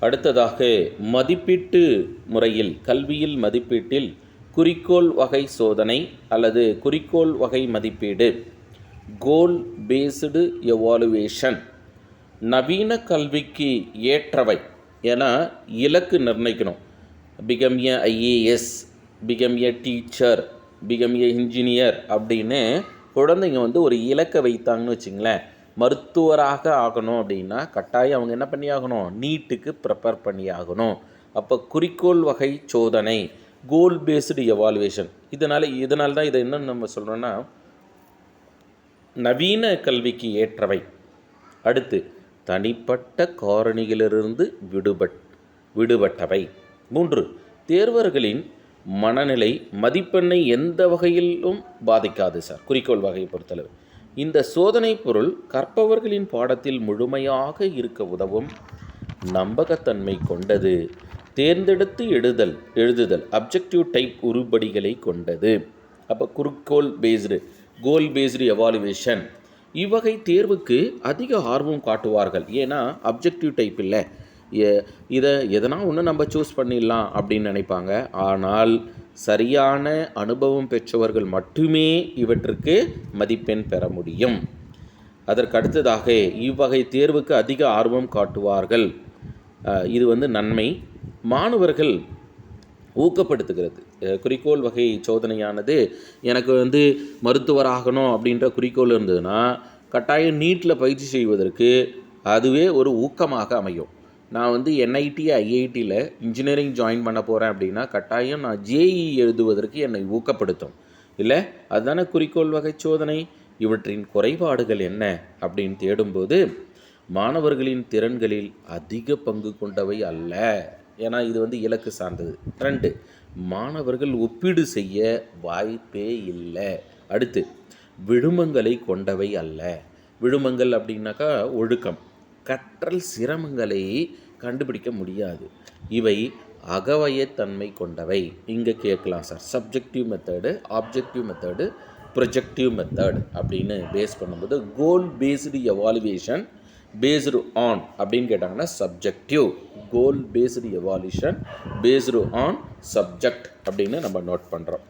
அடுத்ததாக மதிப்பீட்டு முறையில் கல்வியில் மதிப்பீட்டில் குறிக்கோள் வகை சோதனை அல்லது குறிக்கோள் வகை மதிப்பீடு. கோல் பேஸ்டு எவாலுவேஷன் நவீன கல்விக்கு ஏற்றவை என இலக்கு நிர்ணயிக்கணும். Become a IAS become a teacher become a engineer அப்படின்னு குழந்தைங்க வந்து ஒரு இலக்கை வைத்தாங்கன்னு வச்சுங்களேன். மருத்துவராக ஆகணும் அப்படின்னா கட்டாயம் அவங்க என்ன பண்ணி ஆகணும் நீட்டுக்கு ப்ரிப்பேர் பண்ணி ஆகணும் அப்போ குறிக்கோள் வகை சோதனை கோல் பேஸ்டு எவாலுவேஷன் இதனால் இதனால் தான் இதை என்ன நம்ம சொல்கிறோன்னா நவீன கல்விக்கு ஏற்றவை. அடுத்து தனிப்பட்ட காரணிகளிலிருந்து விடுபட் விடுபட்டவை. மூன்று தேர்வர்களின் மனநிலை மதிப்பெண்ணை எந்த வகையிலும் பாதிக்காது சார் குறிக்கோள் வகையை பொறுத்தளவு. இந்த சோதனை பொருள் கற்பவர்களின் பாடத்தில் முழுமையாக இருக்க உதவும். நம்பகத்தன்மை கொண்டது. தேர்ந்தெடுத்து எழுதல் எழுதுதல் அப்ஜெக்டிவ் டைப் உருப்படிகளை கொண்டது. அப்போ குறுக்கோள் பேஸ்டு கோல் பேஸ்டு எவாலுவேஷன் இவ்வகை தேர்வுக்கு அதிக ஆர்வம் காட்டுவார்கள். ஏன்னா அப்ஜெக்டிவ் டைப் இல்லை. இதை எதனா ஒன்று நம்ம சூஸ் பண்ணிடலாம் அப்படின்னு நினைப்பாங்க. ஆனால் சரியான அனுபவம் பெற்றவர்கள் மட்டுமே இவற்றுக்கு மதிப்பெண் பெற முடியும். அதற்கு அடுத்ததாக இவ்வகை தேர்வுக்கு அதிக ஆர்வம் காட்டுவார்கள். இது வந்து நன்மை. மாணவர்கள் ஊக்கப்படுத்துகிறது. குறிக்கோள் வகை சோதனையானது எனக்கு வந்து மருத்துவராகணும் அப்படின்ற குறிக்கோள் இருந்ததுன்னா கட்டாயம் நீட்டில் பயிற்சி செய்வதற்கு அதுவே ஒரு ஊக்கமாக அமையும். நான் வந்து என்ஐடி ஐஐடியில் இன்ஜினியரிங் ஜாயின் பண்ண போகிறேன் அப்படின்னா கட்டாயம் நான் ஜேஇ எழுதுவதற்கு என்னை ஊக்கப்படுத்தும். இல்லை? அதுதானே குறிக்கோள் வகை சோதனை? இவற்றின் குறைபாடுகள் என்ன? அப்படின்னு தேடும்போது மாணவர்களின் திறன்களில் அதிக பங்கு கொண்டவை அல்ல. ஏன்னா இது வந்து இலக்கு சார்ந்தது. ரெண்டு மாணவர்கள் ஒப்பீடு செய்ய வாய்ப்பே இல்லை. அடுத்து விழுமங்களை கொண்டவை அல்ல. விழுமங்கள் அப்படின்னாக்கா ஒழுக்கம். கற்றல் சிரமங்களை கண்டுபிடிக்க முடியாது. இவை அகவயத்தன்மை கொண்டவை. இங்கே கேட்கலாம் sir subjective method objective method projective method அப்படின்னு பேஸ் பண்ணும்போது goal based evaluation based on அப்படின்னு கேட்டாங்கன்னா subjective goal based evaluation based on subject அப்படின்னு நம்ம நோட் பண்ணுறோம்